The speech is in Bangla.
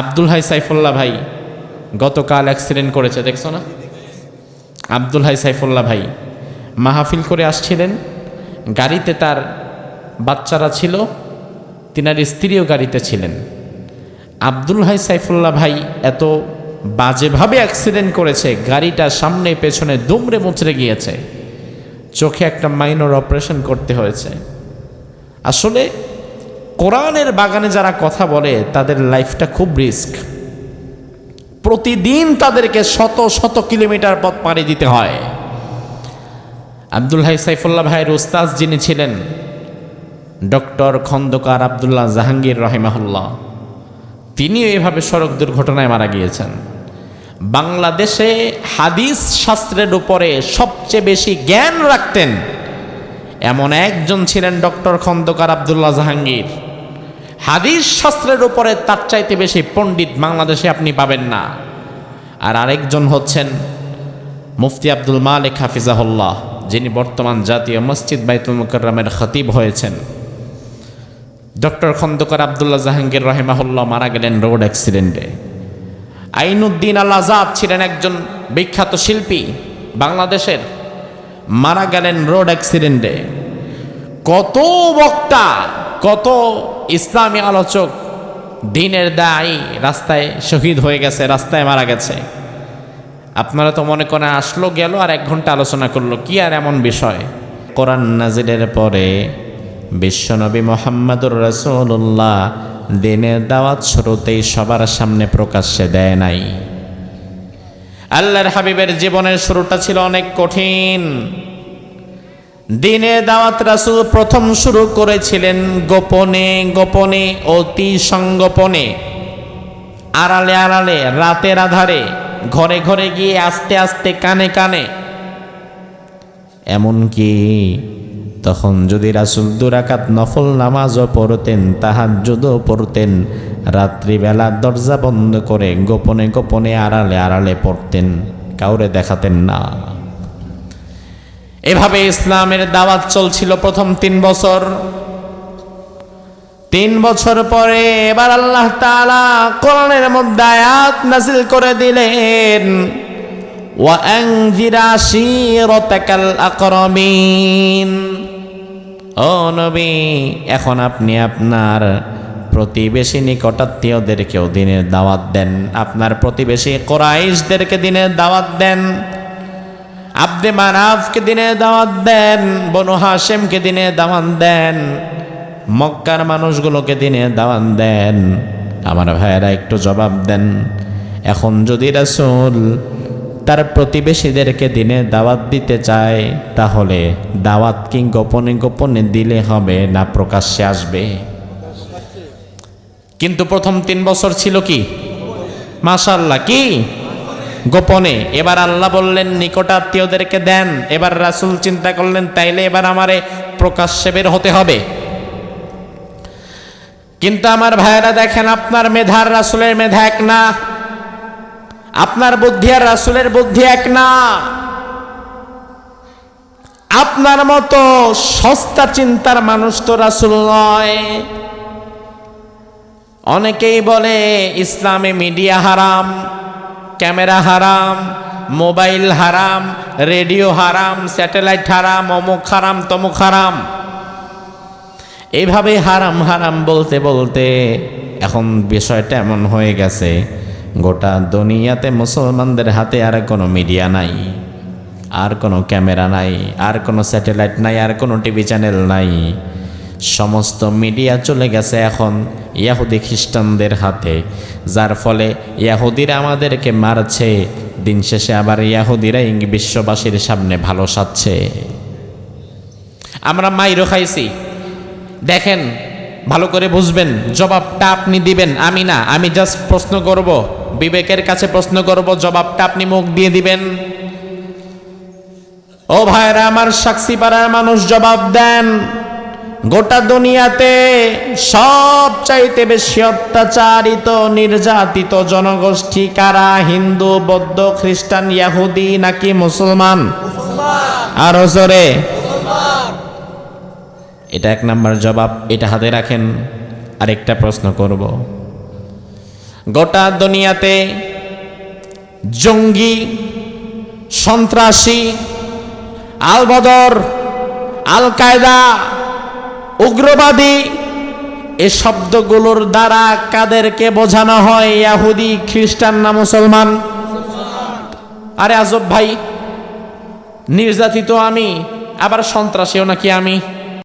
আব্দুল হাই সাইফুল্লাহ ভাই গতকাল অ্যাক্সিডেন্ট করেছে, দেখছ না? আব্দুল হাই সাইফুল্লাহ ভাই মাহফিল করে আসছিলেন। গাড়িতে তার বাচ্চারা ছিল, তিনার স্ত্রীও গাড়িতে ছিলেন। আব্দুল হাই সাইফুল্লাহ ভাই এত বাজেভাবে অ্যাক্সিডেন্ট করেছে, গাড়িটা সামনে পেছনে দুমড়ে মুচড়ে গিয়েছে। চোখে একটা মাইনর অপারেশন করতে হয়েছে। আসলে কোরআনের বাগানে যারা কথা বলে, তাদের লাইফটা খুব রিস্ক। প্রতিদিন তাদেরকে শত শত কিলোমিটার পথ পাড়ি দিতে হয়। আব্দুল হাই সাইফুল্লাহ ভাইয়ের উস্তাজ যিনি ছিলেন, ডক্টর খন্দকার আবদুল্লাহ জাহাঙ্গীর রহিমাহুল্লাহ তিনিও এভাবে সড়ক দুর্ঘটনায় মারা গিয়েছেন। বাংলাদেশে হাদিস শাস্ত্রের উপরে সবচেয়ে বেশি জ্ঞান রাখতেন এমন একজন ছিলেন ডক্টর খন্দকার আবদুল্লাহ জাহাঙ্গীর। হাদিস শাস্ত্রের উপরে তার চাইতে বেশি পণ্ডিত বাংলাদেশে আপনি পাবেন না। আর আরেকজন হচ্ছেন মুফতি আব্দুল মালিক হাফিজাহুল্লাহ, যিনি বর্তমান জাতীয় মসজিদ বাইতুল মুকররমের খতিব হয়েছেন। ডক্টর খন্দকার আবদুল্লাহ জাহাঙ্গীর রহেমাহুল্লাহ মারা গেলেন রোড অ্যাক্সিডেন্টে। আইনুদ্দিন আল আজাদ ছিলেন একজন বিখ্যাত শিল্পী বাংলাদেশের, মারা গেলেন রোড অ্যাক্সিডেন্টে। কত বক্তা, কত ইসলামী আলোচক দিনের দায়, রাস্তায় শহীদ হয়ে গেছে, রাস্তায় মারা গেছে। আপনারা তো মনে করেন আসলো, গেল আর এক ঘণ্টা আলোচনা করল। কি আর এমন বিষয়? কোরআন নাজিলের পরে বিশ্বনবী মোহাম্মদুর রসুল্লাহ দিনের দাওয়াত শুরুতেই সবার সামনে প্রকাশ্যে দেয় নাই। আল্লাহর হাবিবের জীবনের শুরুটা ছিল অনেক কঠিন। দিনে দাওয়াত রাসুল প্রথম শুরু করেছিলেন গোপনে গোপনে, অতি সংগোপনে। আড়ালে আড়ালে, রাতের আধারে, ঘরে ঘরে গিয়ে আস্তে আস্তে, কানে কানে। এমনকি তখন যদি রাসুল দুরাকাত নফল নামাজও পড়তেন, তাহাজ্জুদও পড়তেন, রাত্রিবেলা দরজা বন্ধ করে গোপনে গোপনে আড়ালে আড়ালে পড়তেন, কাউরে দেখাতেন না। এভাবে ইসলামের দাওয়াত চলছিল প্রথম তিন বছর তিন বছর পরে এবার আল্লাহ তাআলা কোরআনের মধ্যে আয়াত নাজিল করে দিলেন وأنذر عشيرتك الأقربين ও নবী এখন আপনি আপনার প্রতিবেশী নিকটাত্মীয়দেরকেও দিনের দাওয়াত দেন আপনার প্রতিবেশী কোরাইশদেরকে দিনের দাওয়াত দেন আব্দে মানাফকে দিনে দাওয়াত দেন, বনু হাশেমকে দিনে দাওয়াত দেন, মক্কার মানুষগুলোকে দিনে দাওয়াত দেন। আমার ভাইয়েরা একটু জবাব দেন, এখন যদি রাসূল তার প্রতিবেশীদেরকে দিনে দাওয়াত দিতে চায়, তাহলে দাওয়াত কি গোপনে গোপনে দিলে হবে না প্রকাশ্যে আসবে? কিন্তু প্রথম তিন বছর ছিল কি? মাশাল্লাহ কি? গোপনে। এবার আল্লাহ বললেন নিকটাত্মীয়দেরকে দেন। এবার রাসুল চিন্তা করলেন, তাইলে এবার আমারে প্রকাশ্যে বের হতে হবে। কিন্তু আমার ভাইয়েরা দেখেন, আপনার মেধার রাসুলের মেধা এক না। আপনার বুদ্ধি আর রাসুলের বুদ্ধি এক না। আপনার মতো সস্তা চিন্তার মানুষ তো রাসুল নয়। অনেকেই বলে, ইসলামে মিডিয়া হারাম। ক্যামেরা হারাম, মোবাইল হারাম, রেডিও হারাম, স্যাটেলাইট হারাম, অমুক হারাম, তমুক হারাম। এইভাবে হারাম হারাম বলতে বলতে এখন বিষয়টা এমন হয়ে গেছে, গোটা দুনিয়াতে মুসলমানদের হাতে আর কোনো মিডিয়া নাই, আর কোনো ক্যামেরা নাই, আর কোনো স্যাটেলাইট নাই, আর কোনো টিভি চ্যানেল নাই। সমস্ত মিডিয়া চলে গেছে এখন ইয়াহুদি খ্রিস্টানদের হাতে। যার ফলে ইয়াহুদিরা আমাদেরকে মারছে। দিন শেষে আবার ইয়াহুদিরা ইং বিশ্ববাসীর সামনে ভালো সাচ্ছে আমরা মাইরও খাইছি। দেখেন, ভালো করে বুঝবেন, জবাবটা আপনি দিবেন, আমি না, আমি জাস্ট প্রশ্ন করব, বিবেকের কাছে প্রশ্ন করব, জবাবটা আপনি মুখ দিয়ে দিবেন। ও ভাইরা, আমার সাক্ষী পাড়ার মানুষ জবাব দেন। গোটা দুনিয়াতে সব চাইতে বেশি অত্যাচারিত, নির্যাতিত জনগোষ্ঠী কারা? হিন্দু, বৌদ্ধ, খ্রিস্টান, ইয়াহুদি নাকি মুসলমান? আরও জোরে। এটা এক নাম্বার জবাব, এটা হাতে রাখেন, আরেকটা প্রশ্ন করব। গোটা দুনিয়াতে জঙ্গি, সন্ত্রাসী আল বদর আল কায়দা উগ্রবাদী, এ শব্দগুলোর দ্বারা কাদেরকে বোঝানো হয় ইয়াহুদি, খ্রিস্টান না মুসলমান? আরে আজব ভাই, নির্যাতিত আমি, আবার সন্ত্রাসীও নাকি আমি?